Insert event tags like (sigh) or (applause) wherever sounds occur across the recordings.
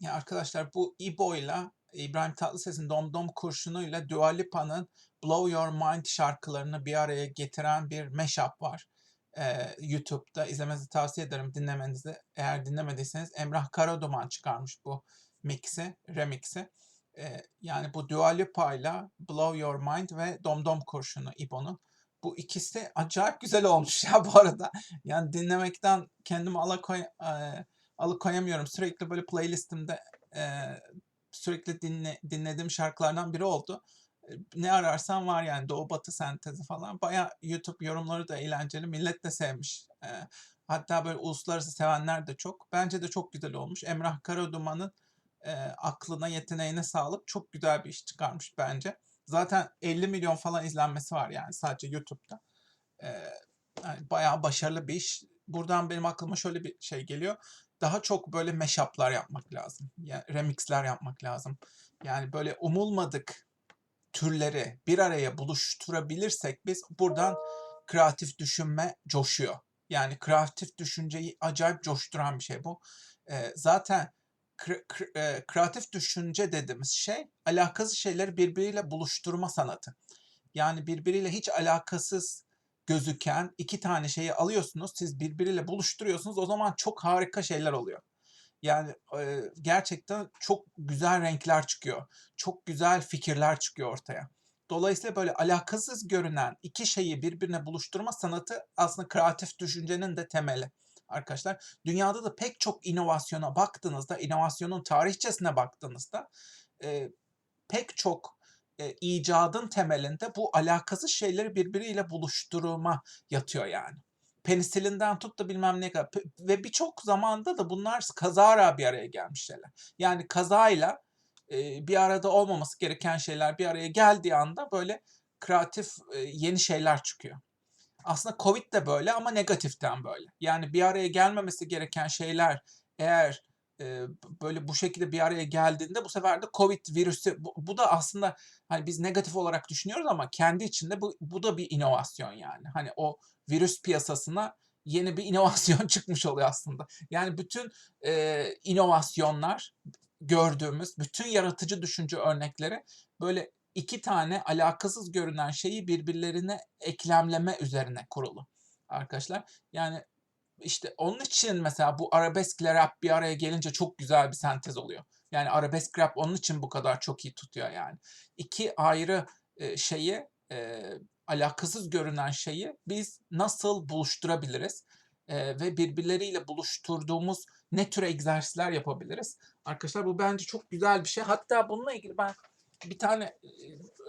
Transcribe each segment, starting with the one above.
Ya arkadaşlar bu İbo'yla İbrahim Tatlıses'in Domdom kurşunuyla Dua Lipa'nın Blow Your Mind şarkılarını bir araya getiren bir mashup var. Ee, YouTube'da izlemenizi tavsiye ederim dinlemenizi. Eğer dinlemediyseniz Emrah Karaduman çıkarmış bu mix'i, remix'i. Ee, yani bu Dua Lipa ile Blow Your Mind ve Domdom kurşunu İbo'nun. Bu ikisi acayip güzel olmuş ya bu arada. Yani dinlemekten kendimi alakoy, e, alıkoyamıyorum. Sürekli böyle playlistimde e, sürekli dinle, dinlediğim şarkılardan biri oldu. Ne ararsan var yani Doğu Batı sentezi falan. Baya YouTube yorumları da eğlenceli. Millet de sevmiş. E, hatta böyle uluslararası sevenler de çok. Bence de çok güzel olmuş. Emrah Karaduman'ın e, aklına, yeteneğine sağlık. Çok güzel bir iş çıkarmış bence. Zaten 50 milyon falan izlenmesi var yani sadece YouTube'da. E, yani bayağı başarılı bir iş. Buradan benim aklıma şöyle bir şey geliyor. Daha çok böyle mashup'lar yapmak lazım. Yani remix'ler yapmak lazım. Yani böyle umulmadık türleri bir araya buluşturabilirsek biz buradan kreatif düşünme coşuyor. Yani kreatif düşünceyi acayip coşturan bir şey bu. Ee, zaten kre- kre- e, kreatif düşünce dediğimiz şey alakasız şeyleri birbiriyle buluşturma sanatı. Yani birbiriyle hiç alakasız gözüken iki tane şeyi alıyorsunuz, siz birbiriyle buluşturuyorsunuz. O zaman çok harika şeyler oluyor. Yani e, gerçekten çok güzel renkler çıkıyor. Çok güzel fikirler çıkıyor ortaya. Dolayısıyla böyle alakasız görünen iki şeyi birbirine buluşturma sanatı aslında kreatif düşüncenin de temeli arkadaşlar. Dünyada da pek çok inovasyona baktığınızda, inovasyonun tarihçesine baktığınızda e, pek çok e, icadın temelinde bu alakasız şeyleri birbiriyle buluşturma yatıyor yani. Penisilinden tut da bilmem ne kadar. Ve birçok zamanda da bunlar kazara bir araya gelmiş şeyler. Yani kazayla e, bir arada olmaması gereken şeyler bir araya geldiği anda böyle kreatif e, yeni şeyler çıkıyor. Aslında Covid de böyle ama negatiften böyle. Yani bir araya gelmemesi gereken şeyler eğer böyle bu şekilde bir araya geldiğinde bu sefer de Covid virüsü bu, bu da aslında hani biz negatif olarak düşünüyoruz ama kendi içinde bu, bu da bir inovasyon yani. Hani o virüs piyasasına yeni bir (laughs) inovasyon çıkmış oluyor aslında. Yani bütün e, inovasyonlar gördüğümüz bütün yaratıcı düşünce örnekleri böyle iki tane alakasız görünen şeyi birbirlerine eklemleme üzerine kurulu arkadaşlar. Yani işte onun için mesela bu arabeskle rap bir araya gelince çok güzel bir sentez oluyor. Yani arabesk rap onun için bu kadar çok iyi tutuyor yani. İki ayrı e, şeyi e, alakasız görünen şeyi biz nasıl buluşturabiliriz? E, ve birbirleriyle buluşturduğumuz ne tür egzersizler yapabiliriz? Arkadaşlar bu bence çok güzel bir şey. Hatta bununla ilgili ben bir tane e,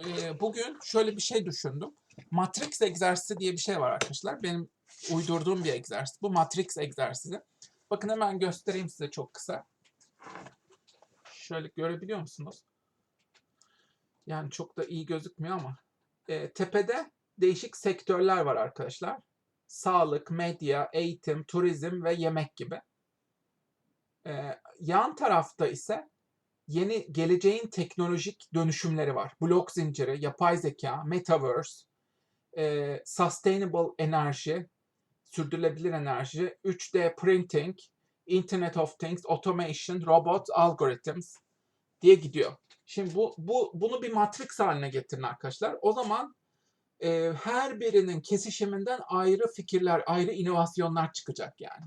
e, bugün şöyle bir şey düşündüm. Matrix egzersizi diye bir şey var arkadaşlar. Benim uydurduğum bir egzersiz. Bu Matrix egzersizi. Bakın hemen göstereyim size çok kısa. Şöyle görebiliyor musunuz? Yani çok da iyi gözükmüyor ama. E, tepede değişik sektörler var arkadaşlar. Sağlık, medya, eğitim, turizm ve yemek gibi. E, yan tarafta ise yeni geleceğin teknolojik dönüşümleri var. Blok zinciri, yapay zeka, metaverse, e, sustainable enerji, sürdürülebilir enerji, 3D printing, Internet of Things, automation, robot, algorithms diye gidiyor. Şimdi bu, bu bunu bir matrix haline getirin arkadaşlar. O zaman e, her birinin kesişiminden ayrı fikirler, ayrı inovasyonlar çıkacak yani.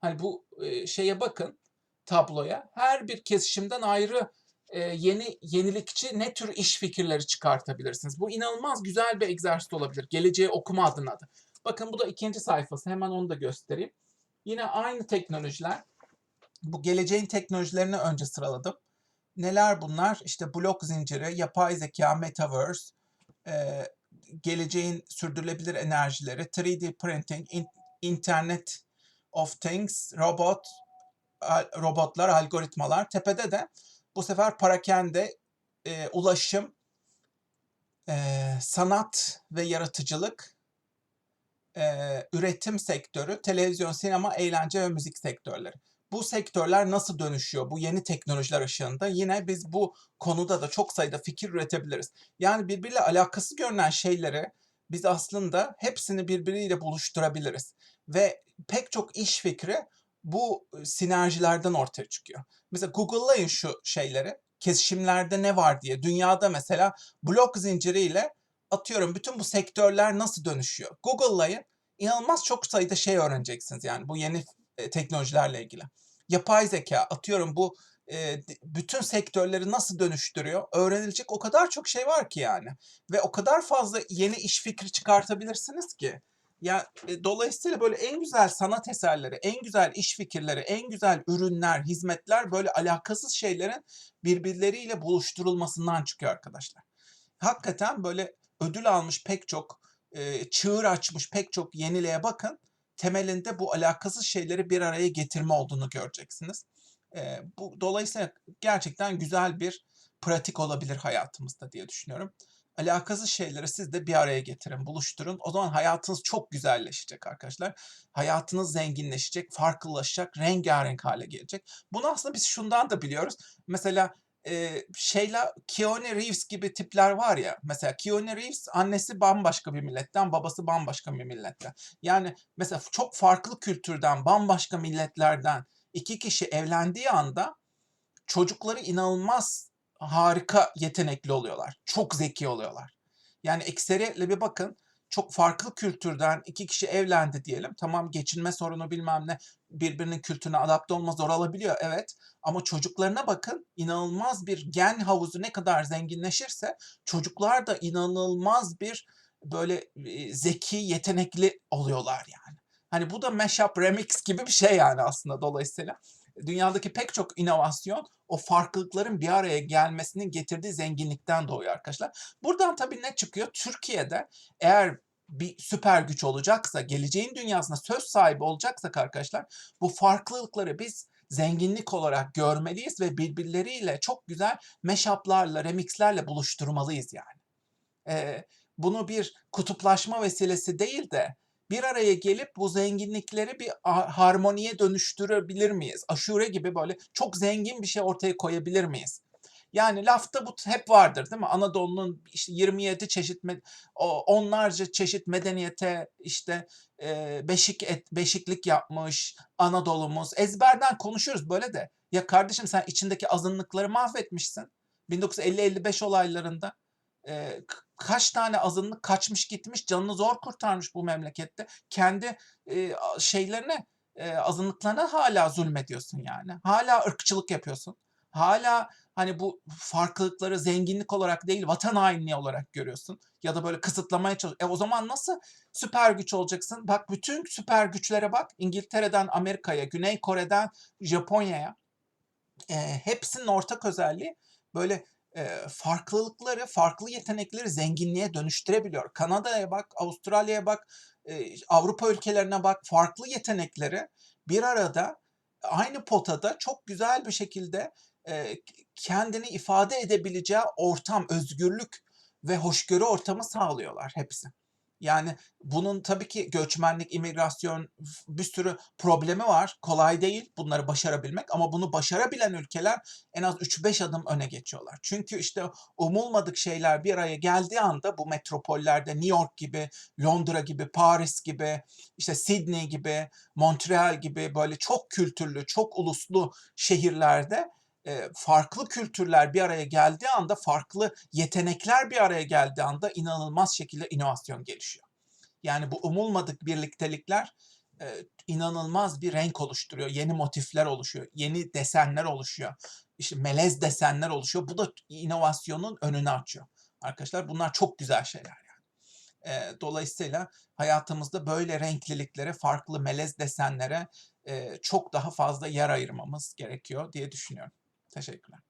Hani bu e, şeye bakın tabloya. Her bir kesişimden ayrı e, yeni yenilikçi ne tür iş fikirleri çıkartabilirsiniz. Bu inanılmaz güzel bir egzersiz olabilir. Geleceği okuma adına da. Bakın bu da ikinci sayfası. Hemen onu da göstereyim. Yine aynı teknolojiler. Bu geleceğin teknolojilerini önce sıraladım. Neler bunlar? İşte blok zinciri, yapay zeka, metaverse, e, geleceğin sürdürülebilir enerjileri, 3D printing, in- internet of things, robot, robotlar, algoritmalar. Tepede de bu sefer parakende, e, ulaşım, e, sanat ve yaratıcılık, e, üretim sektörü, televizyon, sinema, eğlence ve müzik sektörleri. Bu sektörler nasıl dönüşüyor bu yeni teknolojiler ışığında? Yine biz bu konuda da çok sayıda fikir üretebiliriz. Yani birbiriyle alakası görünen şeyleri biz aslında hepsini birbiriyle buluşturabiliriz. Ve pek çok iş fikri bu sinerjilerden ortaya çıkıyor. Mesela Google'layın şu şeyleri. Kesişimlerde ne var diye. Dünyada mesela blok zinciriyle atıyorum bütün bu sektörler nasıl dönüşüyor. Google'layın. İnanılmaz çok sayıda şey öğreneceksiniz yani bu yeni e, teknolojilerle ilgili. Yapay zeka atıyorum bu e, bütün sektörleri nasıl dönüştürüyor? Öğrenilecek o kadar çok şey var ki yani. Ve o kadar fazla yeni iş fikri çıkartabilirsiniz ki. Ya e, dolayısıyla böyle en güzel sanat eserleri, en güzel iş fikirleri, en güzel ürünler, hizmetler böyle alakasız şeylerin birbirleriyle buluşturulmasından çıkıyor arkadaşlar. Hakikaten böyle ödül almış pek çok, e, çığır açmış pek çok yeniliğe bakın. Temelinde bu alakasız şeyleri bir araya getirme olduğunu göreceksiniz. E, bu dolayısıyla gerçekten güzel bir pratik olabilir hayatımızda diye düşünüyorum alakasız şeyleri siz de bir araya getirin, buluşturun. O zaman hayatınız çok güzelleşecek arkadaşlar. Hayatınız zenginleşecek, farklılaşacak, rengarenk hale gelecek. Bunu aslında biz şundan da biliyoruz. Mesela e, şeyla Keanu Reeves gibi tipler var ya. Mesela Keanu Reeves annesi bambaşka bir milletten, babası bambaşka bir milletten. Yani mesela çok farklı kültürden, bambaşka milletlerden iki kişi evlendiği anda çocukları inanılmaz harika yetenekli oluyorlar. Çok zeki oluyorlar. Yani ekseriyetle bir bakın çok farklı kültürden iki kişi evlendi diyelim. Tamam geçinme sorunu bilmem ne birbirinin kültürüne adapte olma zor olabiliyor evet. Ama çocuklarına bakın inanılmaz bir gen havuzu ne kadar zenginleşirse çocuklar da inanılmaz bir böyle zeki yetenekli oluyorlar yani. Hani bu da mashup remix gibi bir şey yani aslında dolayısıyla dünyadaki pek çok inovasyon o farklılıkların bir araya gelmesinin getirdiği zenginlikten doğuyor arkadaşlar. Buradan tabii ne çıkıyor? Türkiye'de eğer bir süper güç olacaksa, geleceğin dünyasında söz sahibi olacaksak arkadaşlar bu farklılıkları biz zenginlik olarak görmeliyiz ve birbirleriyle çok güzel meşaplarla, remixlerle buluşturmalıyız yani. Ee, bunu bir kutuplaşma vesilesi değil de bir araya gelip bu zenginlikleri bir harmoniye dönüştürebilir miyiz? Aşure gibi böyle çok zengin bir şey ortaya koyabilir miyiz? Yani lafta bu hep vardır değil mi? Anadolu'nun işte 27 çeşit onlarca çeşit medeniyete işte beşik et, beşiklik yapmış Anadolu'muz. Ezberden konuşuyoruz böyle de. Ya kardeşim sen içindeki azınlıkları mahvetmişsin. 1950-55 olaylarında e, kaç tane azınlık kaçmış gitmiş canını zor kurtarmış bu memlekette. Kendi e, şeylerine e, azınlıklarına hala zulmediyorsun yani. Hala ırkçılık yapıyorsun. Hala hani bu farklılıkları zenginlik olarak değil vatan hainliği olarak görüyorsun. Ya da böyle kısıtlamaya çalışıyorsun. E o zaman nasıl süper güç olacaksın? Bak bütün süper güçlere bak. İngiltere'den Amerika'ya, Güney Kore'den Japonya'ya. E, hepsinin ortak özelliği böyle farklılıkları, farklı yetenekleri zenginliğe dönüştürebiliyor. Kanada'ya bak, Avustralya'ya bak, Avrupa ülkelerine bak, farklı yetenekleri bir arada aynı potada çok güzel bir şekilde kendini ifade edebileceği ortam, özgürlük ve hoşgörü ortamı sağlıyorlar hepsi. Yani bunun tabii ki göçmenlik, imigrasyon bir sürü problemi var. Kolay değil bunları başarabilmek ama bunu başarabilen ülkeler en az 3-5 adım öne geçiyorlar. Çünkü işte umulmadık şeyler bir araya geldiği anda bu metropollerde New York gibi, Londra gibi, Paris gibi, işte Sydney gibi, Montreal gibi böyle çok kültürlü, çok uluslu şehirlerde farklı kültürler bir araya geldiği anda, farklı yetenekler bir araya geldiği anda inanılmaz şekilde inovasyon gelişiyor. Yani bu umulmadık birliktelikler inanılmaz bir renk oluşturuyor. Yeni motifler oluşuyor, yeni desenler oluşuyor. İşte melez desenler oluşuyor. Bu da inovasyonun önünü açıyor. Arkadaşlar bunlar çok güzel şeyler yani. dolayısıyla hayatımızda böyle renkliliklere, farklı melez desenlere çok daha fazla yer ayırmamız gerekiyor diye düşünüyorum. Teşekkürler.